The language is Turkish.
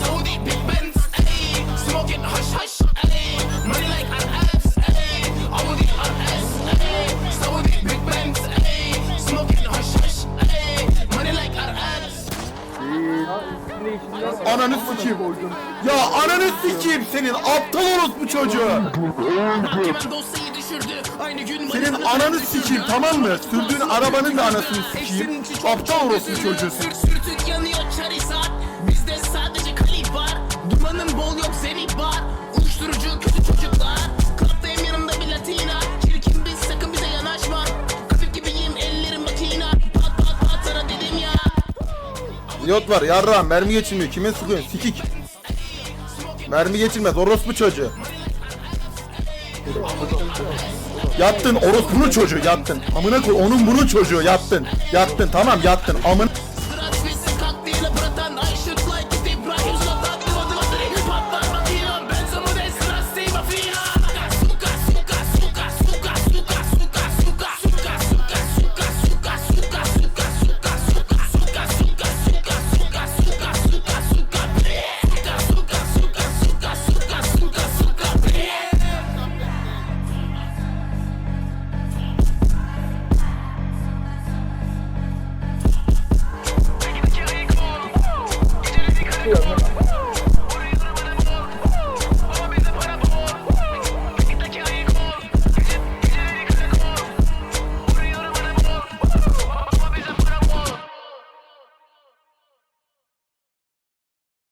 Saudi Big Benz Ey Smoking hush hush Ey Money like RS Ey Audi RS Ey Saudi Big Benz Ey Smoking hush hush Ey Money like RS Ananı sikeyim Ya ananı sikeyim senin aptal orospu çocuğu. Hemen dosyayı düşürdü Aynı gün Senin Manisa'da ananı sikeyim tamam mı? Sürdüğün arabanın da anasını sikeyim. Aptal orospu çocuğusun. Sürt sürtük yanıyor Yot var yarrağım mermi geçirmiyor. Kime sıkıyorsun? Sikik. Mermi geçirmez orospu çocuğu. Yattın orospunun çocuğu yattın. Amına koy onun bunun çocuğu yattın. Yattın tamam yattın. Amına